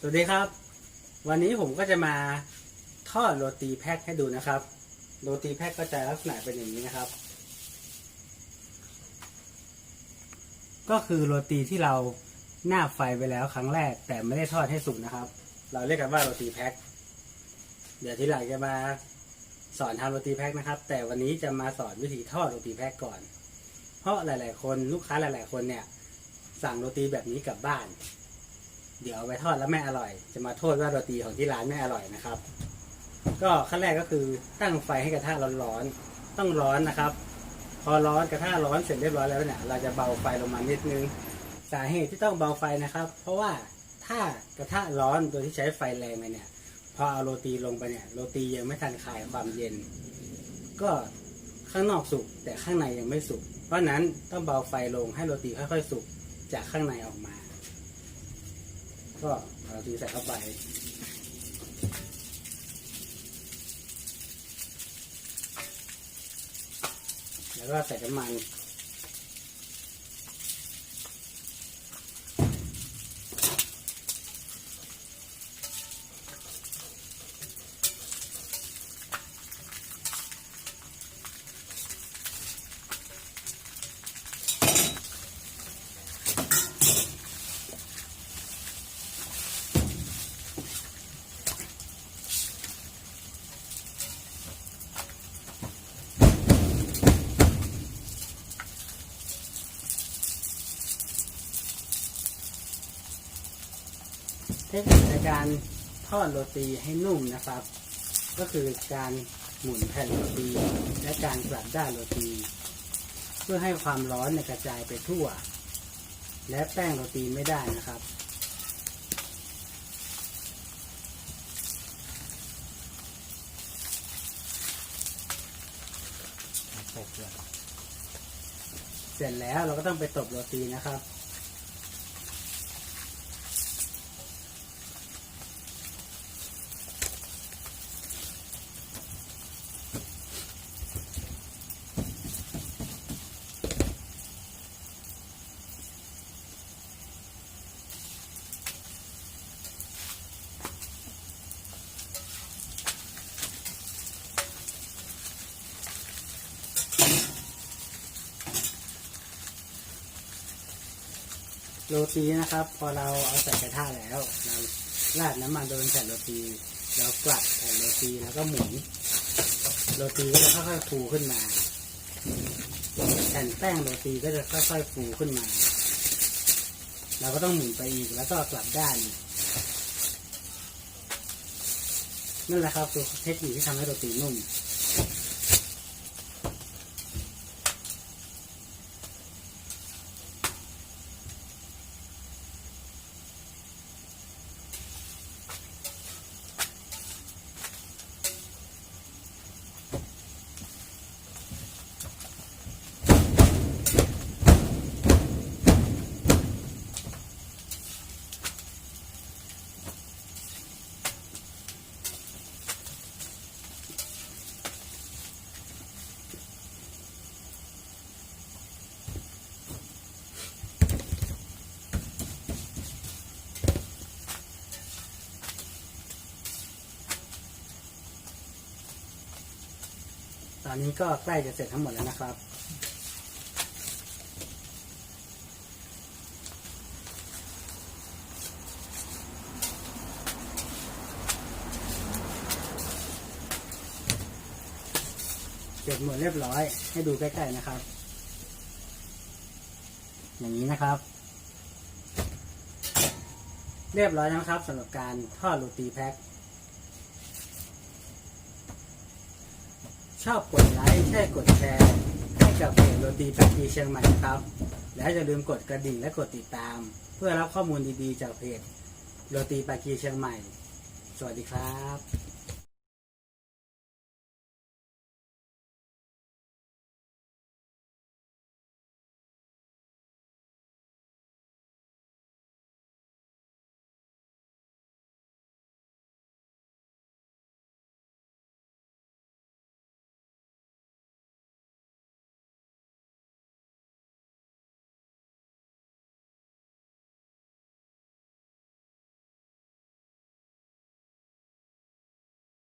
สวัสดีครับ วันนี้ผมก็จะมาทอดโรตีแพ็คให้ดูนะครับ โรตีแพ็คก็จะลักษณะเป็นอย่างนี้นะครับ ก็คือโรตีที่เราหน้าไฟไปแล้วครั้งแรก แต่ไม่ได้ทอดให้สุกนะครับ เราเรียกกันว่าโรตีแพ็คเดี๋ยวทีหลังจะมาสอนทำโรตีแพ็คนะครับ แต่วันนี้จะมาสอนวิธีทอดโรตีแพ็คก่อน เพราะหลาย ๆ คนลูกค้าหลาย ๆ คนเนี่ย สั่งโรตีแบบนี้กลับบ้าน เดี๋ยวเอาไปทอดแล้วไม่อร่อย จะมาโทษว่าโรตีของที่ร้านไม่อร่อยนะครับ ก็ขั้นแรกก็คือตั้งไฟให้กระทะร้อนๆต้องร้อนนะครับ พอร้อนกระทะร้อนเสร็จเรียบร้อยแล้วเนี่ยเราจะเบาไฟลงมานิดนึงสาเหตุที่ต้องเบาไฟนะครับ เพราะว่าถ้ากระทะร้อนโดยที่ใช้ไฟแรงไปเนี่ย พอเอาโรตีลงไปเนี่ยโรตียังไม่ทันคลายความเย็น ก็ข้างนอกสุกแต่ข้างในยังไม่สุกเพราะฉะนั้นต้องเบาไฟลงให้โรตีค่อยๆสุกจากข้างในออกมา ก็เอาตีใส่เข้าไป แล้วก็ใส่น้ำมัน เทคนิคในการทอดโรตีให้นุ่มนะครับ ก็คือการหมุนแผ่นโรตี และการกลับด้านโรตี เพื่อให้ความร้อนกระจายไปทั่ว และแป้งโรตีไม่ได้นะครับเสร็จแล้วเราก็ต้องไปตบโรตีนะครับ โรตีนะครับ พอเราเอาใส่กระทะแล้วเราราดน้ำมันโดนแผ่นโรตีเรากลัดแผ่นโรตีแล้วก็หมุนโรตีก็จะค่อยๆฟูขึ้นมาแผ่นแป้งโรตีก็จะค่อยๆฟูขึ้นมา เราก็ต้องหมุนไปอีกแล้วก็กลับด้านนั่นแหละครับคือเทคนิคที่ทำให้โรตีนุ่ม ตอนนี้ก็ใกล้จะเสร็จทั้งหมดแล้วนะครับ เสร็จหมดเรียบร้อย ให้ดูใกล้ๆนะครับ อย่างนี้นะครับ เรียบร้อยแล้วนะครับสำหรับการทอดโรตีแพ็ค ชอบกดไลค์ใช่กดแชร์ให้กับเพจโรตีแปกกีเชียงใหม่ครับ และอย่าลืมกดกระดิ่งและกดติดตาม เพื่อรับข้อมูลดีๆจากเพจโรตีปากีเชียงใหม่ สวัสดีครับ